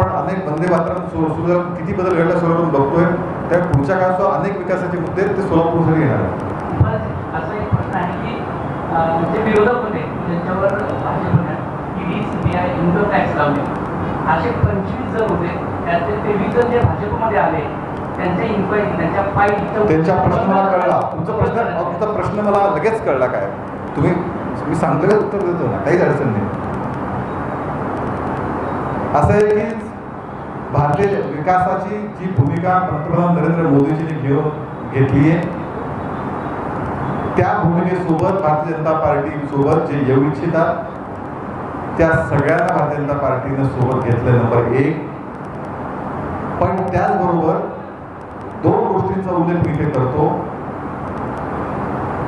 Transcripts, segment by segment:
आपण अनेक वंदे मातरम सु- सुद्धा किती बदल घडला सोलापूर बघतोय. त्या पुढच्या काळात अनेक विकासाचे मुद्दे ते सोलापूरसाठी येणार आहेत. पण असा एक प्रश्न आहे की अं, जे विरोधक होते त्यांच्यावर भाजपने ईडी सीबीआय इन्कम टॅक्स लावले. असे पंचवीस जर होते त्यातले तेवीस जण जे भाजपमध्ये आले त्यांच्या इन्क्वायरी त्यांच्या फाईल त्यांच्या प्रश्न मला कळला. तुमचा प्रश्न तुमचा प्रश्न मला लगेच कळला काय? तुम्ही मी सांगलेलं उत्तर देतो ना काहीच अडचण नाही. असं आहे की भारतीय विकासाची जी भूमिका पंतप्रधान नरेंद्र मोदीजींनी घेऊन घेतली आहे त्या भूमिकेसोबत भारतीय जनता पार्टी सोबत जे येऊ इच्छितात त्या सगळ्यांना भारतीय जनता पार्टीनं सोबत घेतलं नंबर एक. पण त्याचबरोबर दोन गोष्टींचा उल्लेख मी इथे करतो.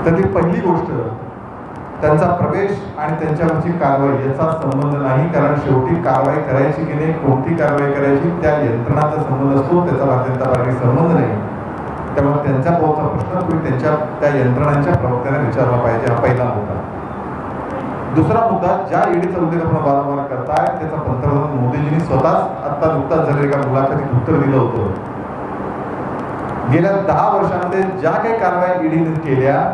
तर ती पहिली गोष्ट त्यांचा प्रवेश आणि त्यांच्यावरची कारवाई याचा संबंध नाही कारण शेवटी कारवाई करायची की नाही कोणती कारवाई करायची त्या यंत्रणाचा संबंध असतो त्याचा भारतीय पार्टी संबंध नाही. त्यामुळे त्यांच्या पोहोचा प्रश्न तुम्ही त्यांच्या त्या यंत्रणांच्या प्रवक्त्याने विचारला पाहिजे हा पहिला मुद्दा. दुसरा मुद्दा ज्या ईडीचा उद्योग आपण वारंवार करताय त्याचा पंतप्रधान मोदीजींनी स्वतःच आता नुकताच झालेल्या एका मुलाखतीत उत्तर दिलं होतं. गेल्या दहा वर्षामध्ये ज्या काही कारवाई ईडीने केल्या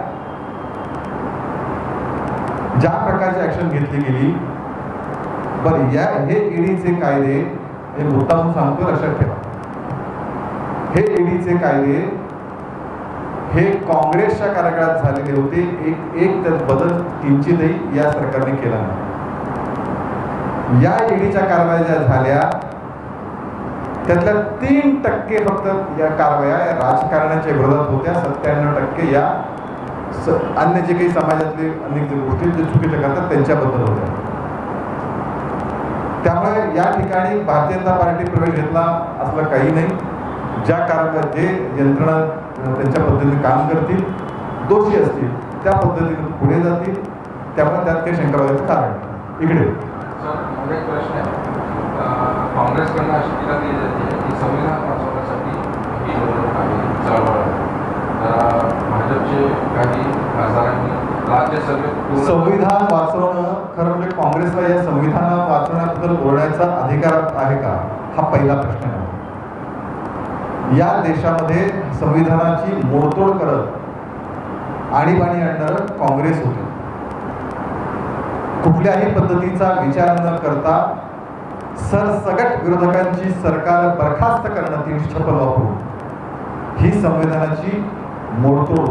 ज्या प्रकारची ऍक्शन घेतली गेली बरं या हे ईडीचे कायदे हे मुद्दा सांगतो लक्षात ठेवा. हे ईडीचे कायदे हे काँग्रेसच्या कार्यकाळात झालेले होते. एक एक त्यात बदल किंचितही या सरकारने केला नाही. या ईडीच्या कारवाया ज्या झाल्या त्यातल्या तीन टक्के फक्त या कारवाया या राजकारणाच्या विरोधात होत्या. सत्त्याण्णव टक्के या स- अन्य जे काही समाजातले अनेक जे गोष्टी जे चुकीच्या करतात त्यांच्याबद्दल होत्या. त्यामुळे या ठिकाणी भारतीय जनता पार्टी प्रवेश घेतला असलं काही नाही. ज्या कारण जे यंत्रणा त्यांच्या पद्धतीने काम करतील दोषी असतील त्या पद्धतीने पुढे जातील. त्यामुळे त्यात काही शंका बाळगायचं कारण इकडे. काँग्रेसकडनं अशी टीका केली जाते की संविधान वाचवण्यासाठी भाजपचे काही खासदारांनी संविधान वाचवणं खरं म्हणजे काँग्रेसला या संविधान वाचवण्याबद्दल बोलण्याचा अधिकार आहे का? हा पहिला प्रश्न आहे. या देशामध्ये संविधानाची मोडतोड करत आणीबाणी आणणारं काँग्रेस होते. कुठल्याही पद्धतीचा विचार न करता सरसगट विरोधकांची सरकार बरखास्त करणं तीनशे छप्पन वापरून ही संविधानाची मोडतोड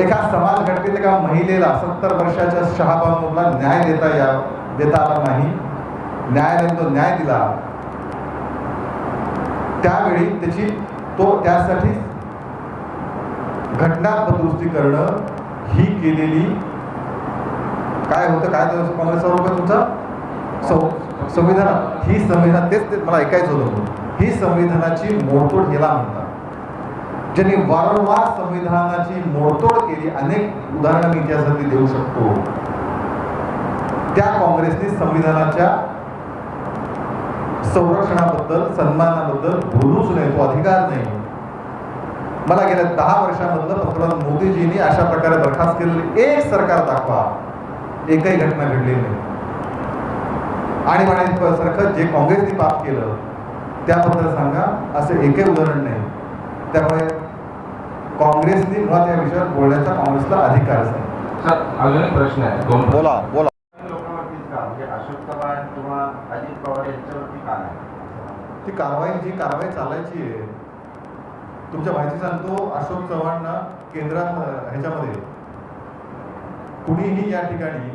एका समाज घटनेत एका महिलेला सत्तर वर्षाच्या शहाबानूरला न्याय देता या देता आला नाही. न्यायालयाने तो न्याय दिला. त्यावेळी त्याची तो त्यासाठी घटना दुरुस्ती करणं ही केलेली काय होतं काय मला काँग्रेसचा आरोप आहे तुमचा संविधान ही संविधान तेच ते मला ऐकायचं होतं ही संविधानाची मोडतोड हिला म्हणतात. ज्यांनी वारंवार संविधानाची मोडतोड केली अनेक उदाहरणं मी इतिहासातली देऊ शकतो. त्या काँग्रेसने संविधानाच्या संरक्षणाबद्दल सन्मानाबद्दल बोलूच नाही तो अधिकार नाही. मला गेल्या दहा वर्षामधलं पंतप्रधान मोदीजींनी अशा प्रकारे बरखास्त केलेली एक सरकार दाखवा. एकही घटना घडली नाही. आणि सारखं जे काँग्रेसने पाप केलं त्याबद्दल सांगा असं एकही उदाहरण नाही. त्यामुळे काँग्रेसने मुळात या विषयावर बोलण्याचा काँग्रेसला अधिकारच नाही सर अजून एक प्रश्न आहे. दोन बोला बोला. लोकांवरतीच का? म्हणजे अशोक चव्हाण किंवा अजित पवार यांच्यावरती का नाही? ती कारवाई जी कारवाई चालायची आहे तुमच्या माहिती सांगतो अशोक चव्हाणना केंद्रात ह्याच्यामध्ये कुणीही या ठिकाणी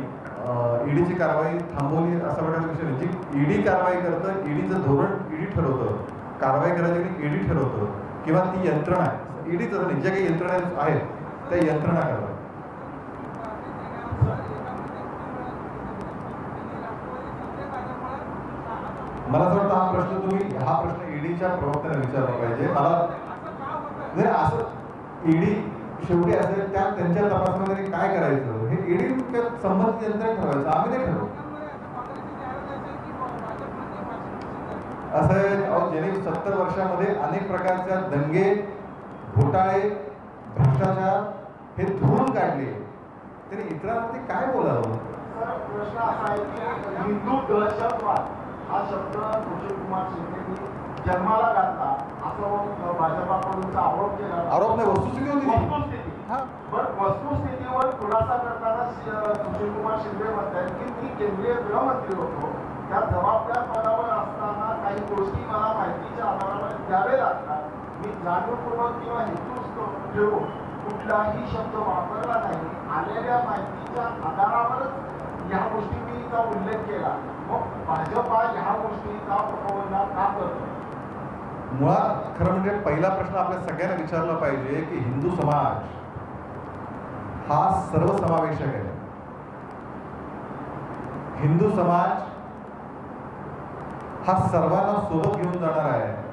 ईडीची कारवाई थांबवली असा प्रकारचा विषय नाही. जी ईडी कारवाई करतं ईडीचं धोरण ईडी ठरवतं. कारवाई करायची ईडी ठरवतं. किंवा ती यंत्रणा आहे. ईडीच नाही ज्या काही यंत्रणा आहेत त्या यंत्रणा करतात. मला असं वाटतं हा प्रश्न तुम्ही हा प्रश्न ईडीच्या प्रवक्त्याने विचारला पाहिजे. मला नाही असं ईडी शेवटी असेल त्या त्यांच्या तपासामध्ये काय करायचं? हे ईडी संबंधित यंत्रणा ठरवायचं. आम्ही नाही ठरवू असं जेणे सत्तर वर्षामध्ये अनेक प्रकारच्या दंगे घोटाळे भ्रष्टाचार हे धुवून काढले. त्यांनी इतरांमध्ये काय बोलावं? प्रश्न असा आहे की हिंदू दहशतवाद हा शब्द कुमार शिंदेनी जन्माला घातला. असं भाजपाकडूनचा आरोप केला. आरोप नाही वस्तुस्थिती होती. वस्तुस्थिती. पण वस्तुस्थितीवर खुलासा करताना सुशील कुमार शिंदे म्हणतात की मी केंद्रीय गृहमंत्री होतो. त्या जबाबदार पदावर असताना काही गोष्टी मला माहितीच्या आधारावर द्यावे लागतात. मी जाणीवपूर्वक किंवा हेतूच ठेवून कुठलाही शब्द वापरला नाही आलेल्या माहितीच्या आधारावरच ह्या गोष्टींचा उल्लेख केला. मग भाजपा ह्या गोष्टीचा प्रपोगंडा का करतो? मुळात खरं म्हणजे पहिला प्रश्न आपल्या सगळ्यांना विचारला पाहिजे की हिंदू समाज हा सर्वसमावेशक आहे. हिंदू समाज हा सर्वांना सोबत घेऊन जाणार आहे.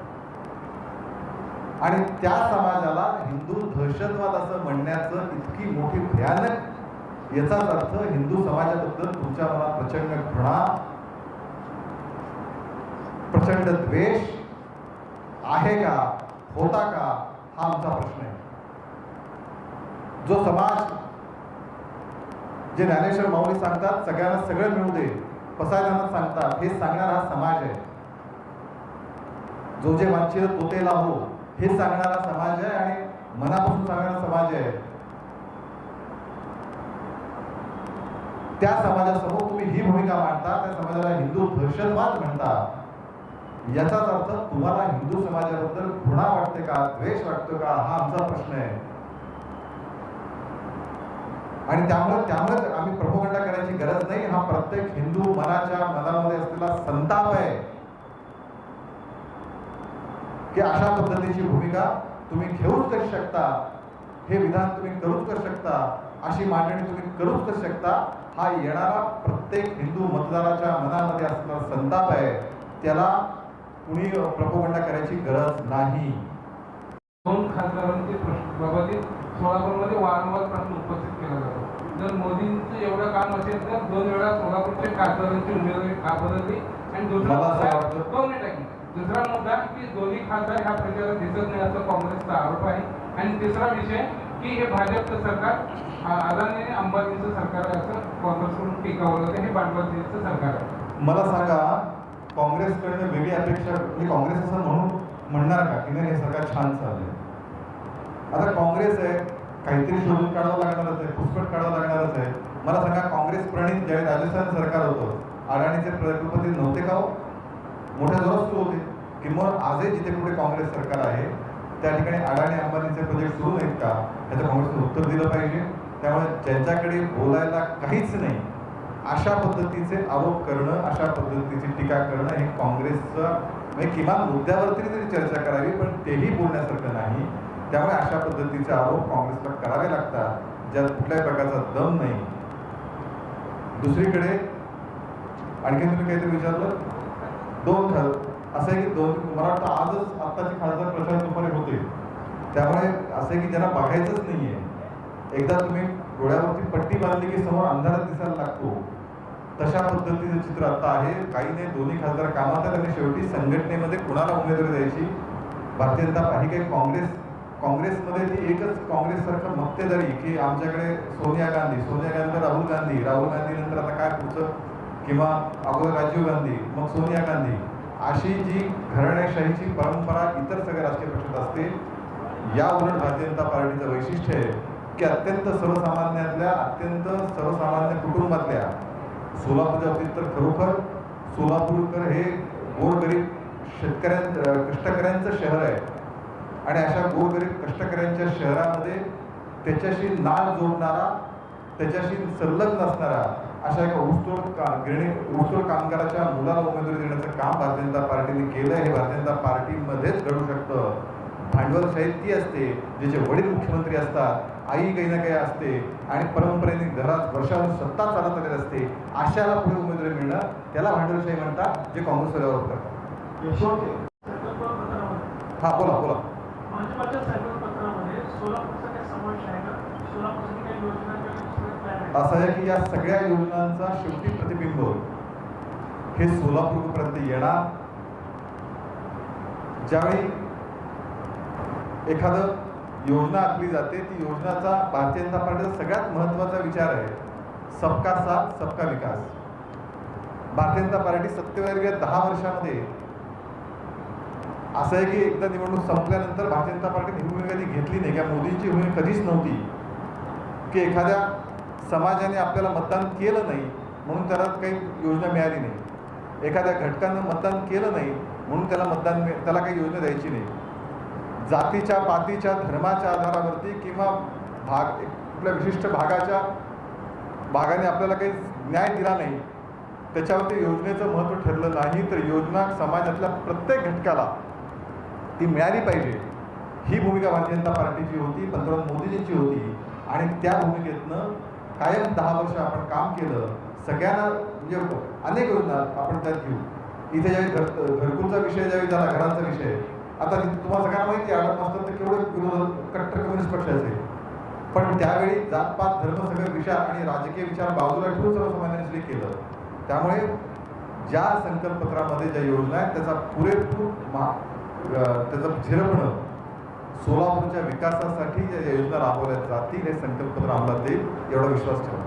आणि त्या समाजाला हिंदू दहशतवाद असं म्हणण्याचं इतकी मोठी भयानक याचाच अर्थ हिंदू समाजाबद्दल तुमच्या मनात प्रचंड घृणा प्रचंड द्वेष आहे का होता का हा आमचा प्रश्न आहे. जो समाज जे ज्ञानेश्वर माऊली सांगतात सगळ्यांना सगळं मिळू दे पसायदांना सांगतात हे सांगणारा हा समाज आहे. जो जे माशीचं तो ते हो हे सांगणारा समाज आहे आणि मनापासून सांगणारा समाज आहे. त्या समाजासमोर तुम्ही ही भूमिका मांडता त्या समाजाला हिंदू दहशतवाद म्हणता याचाच अर्थ तुम्हाला हिंदू समाजाबद्दल घृणा वाटते का द्वेष वाटतो का हा आमचा प्रश्न आहे. आणि त्यामुळे त्यामुळेच आम्ही प्रभोगंडा करायची गरज नाही. हा प्रत्येक हिंदू मनाच्या मनामध्ये असलेला संताप आहे. की अशा पद्धतीची भूमिका तुम्ही घेऊच करू शकता. हे विधान तुम्ही करूच करू शकता. अशी मांडणी तुम्ही करूच करू शकता. हा येणारा प्रत्येक हिंदू मतदाराच्या मनामध्ये असलेला संताप आहे. त्याला कुणी प्रपोगंडा करायची गरज नाही. दोन खासदारांचे प्रश्न. बाबतीत सोलापूरमध्ये वारंवार प्रश्न उपस्थित केला जातो. जर मोदींचं एवढं काम असेल तर दोन वेळा सोलापूरच्या खासदारांची उमेदवारी का बदलली आणि दुसरा दोन मिनिटं की दुसरा मुद्दा की दोन्ही खासदार ह्या प्रचारात दिसत नाही असं काँग्रेसचा आरोप आहे. आणि तिसरा विषय की हे भाजपचं सरकार अदानी आणि अंबानीचं सरकार आहे असं काँग्रेसकडून टीकावलं होतं हे भांडवलचं सरकार आहे. मला सांगा काँग्रेसकडनं वेगळी अपेक्षा म्हणजे काँग्रेस असं म्हणून म्हणणार का? की नाही हे सरकार छान चाललंय. आता काँग्रेस आहे काहीतरी शोधून काढावं लागणारच आहे पुष्कट काढावं लागणारच आहे. मला सांगा काँग्रेस प्रणित ज्यावेळी राजस्थान सरकार होतं. अडाणीचे प्रकल्पती नव्हते का हो? मोठ्या जोरात सुरू होते. किंवा आजही जिथे कुठे काँग्रेस सरकार आहे त्या ठिकाणी अडाणी अंबानीचे प्रोजेक्ट सुरू नाहीत का? याचं काँग्रेसनं उत्तर दिलं पाहिजे. त्यामुळे ज्यांच्याकडे बोलायला काहीच नाही अशा पद्धतीचे आरोप करणं अशा पद्धतीची टीका करणं हे काँग्रेसचं म्हणजे किमान मुद्द्यावरती तरी चर्चा करावी पण तेही बोलण्यासारखं नाही. त्यामुळे अशा पद्धतीचे आरोप काँग्रेसला करावे लागतात ज्यात कुठल्याही प्रकारचा दम नाही. दुसरीकडे आणखी तुम्ही काहीतरी विचारलं? दोन खास असं आहे की दोन मला वाटतं आजच आत्ताचे खासदार प्रचार दुपारी होते. त्यामुळे असं आहे की ज्यांना बघायचंच नाहीये. एकदा तुम्ही डोळ्यावरती पट्टी बांधली की समोर अंधारात दिसायला लागतो. तशा पद्धतीचं चित्र आता आहे. काही नाही दोन्ही खासदार कामात आहेत आणि शेवटी संघटनेमध्ये कुणाला उमेदवारी द्यायची? भारतीय जनता पार्टी काही काँग्रेस काँग्रेसमध्ये ती एकच काँग्रेससारखं मक्तेदारी की आमच्याकडे सोनिया गांधी सोनिया गांधी राहुल गांधी राहुल गांधी नंतर आता काय पुढचं किंवा अगोदर राजीव गांधी मग सोनिया गांधी अशी जी घराण्याशाहीची परंपरा इतर सगळ्या राजकीय पक्षात असते या उलट भारतीय जनता पार्टीचं वैशिष्ट्य आहे की अत्यंत सर्वसामान्यातल्या अत्यंत सर्वसामान्य कुटुंबातल्या सोलापूरच्या बाबतीत तर खरोखर सोलापूरकर हे गोरगरीब शेतकऱ्यां कष्टकऱ्यांचं शहर आहे. आणि अशा गोरगरीब कष्टकऱ्यांच्या शहरामध्ये त्याच्याशी नाळ जोडणारा त्याच्याशी संलग्न असणारा अशा एका ऊसतोड का गिरणी ऊसतोड कामगाराच्या मुलाला उमेदवारी देण्याचं काम भारतीय जनता पार्टीने केलं हे भारतीय जनता पार्टीमध्येच घडू शकतं. भांडवलशाही ती असते ज्याचे वडील मुख्यमंत्री असतात आई काही ना काही असते आणि परंपरेने घरात वर्षावर सत्ता चालत आलेली असते अशाला पुढे उमेदवारी मिळणं त्याला भांडवलशाही म्हणतात जे काँग्रेसवाल्यावर करतात हा बोला बोला. भाजपाच्या सोलापूरचा काही समावेश आहे का? सोलापूरसाठी काही योजना आहे असं आहे की या सगळ्या योजनांचा शेवटी प्रतिबिंब हे सोलापूरपर्यंत येणार. ज्यावेळी एखादं योजना आखली जाते ती योजनाचा भारतीय जनता पार्टीचा सगळ्यात महत्त्वाचा विचार आहे सबका साथ सबका विकास. भारतीय जनता पार्टी सत्तेवर गेल्या दहा वर्षामध्ये असं आहे की एकदा निवडणूक संपल्यानंतर भारतीय जनता पार्टीने ही भूमिका कधी घेतली नाही किंवा मोदींची भूमिका कधीच नव्हती की एखाद्या समाजाने आपल्याला मतदान केलं नाही म्हणून त्याला काही योजना मिळाली नाही. एखाद्या घटकानं मतदान केलं नाही म्हणून त्याला मतदान त्याला काही योजना द्यायची नाही. जातीच्या पातीच्या धर्माच्या आधारावरती किंवा भाग आपल्या कुठल्या विशिष्ट भागाच्या भागाने आपल्याला काही न्याय दिला नाही त्याच्यावरती योजनेचं महत्त्व ठरलं नाही तर योजना समाजातल्या प्रत्येक घटकाला ती मिळाली पाहिजे. ही भूमिका भारतीय जनता पार्टीची होती पंतप्रधान मोदीजींची होती आणि त्या भूमिकेतनं कायम दहा वर्ष आपण काम केलं सगळ्यांना म्हणजे अनेक योजना आपण त्यात घेऊ. इथे ज्यावेळी घर घरकुलचा विषय ज्यावेळी झाला घरांचा विषय आता तुम्हाला सगळ्यांना माहिती आहे आडत असतात तर केवढे विरोध कट्टर कम्युनिस्ट पक्षाचे पण त्यावेळी जातपात धर्म सगळे विचार आणि राजकीय विचार बाजूला ठेवून सर्वसामान्यांनी केलं त्यामुळे ज्या संकल्पपत्रामध्ये ज्या योजना आहेत त्याचा पुरेपूर मा त्याचं झिरपणं सोलापूरच्या विकासासाठी ज्या योजना राबवल्या जातील हे संकल्पपत्र अंमलात येईल एवढा विश्वास ठेवा.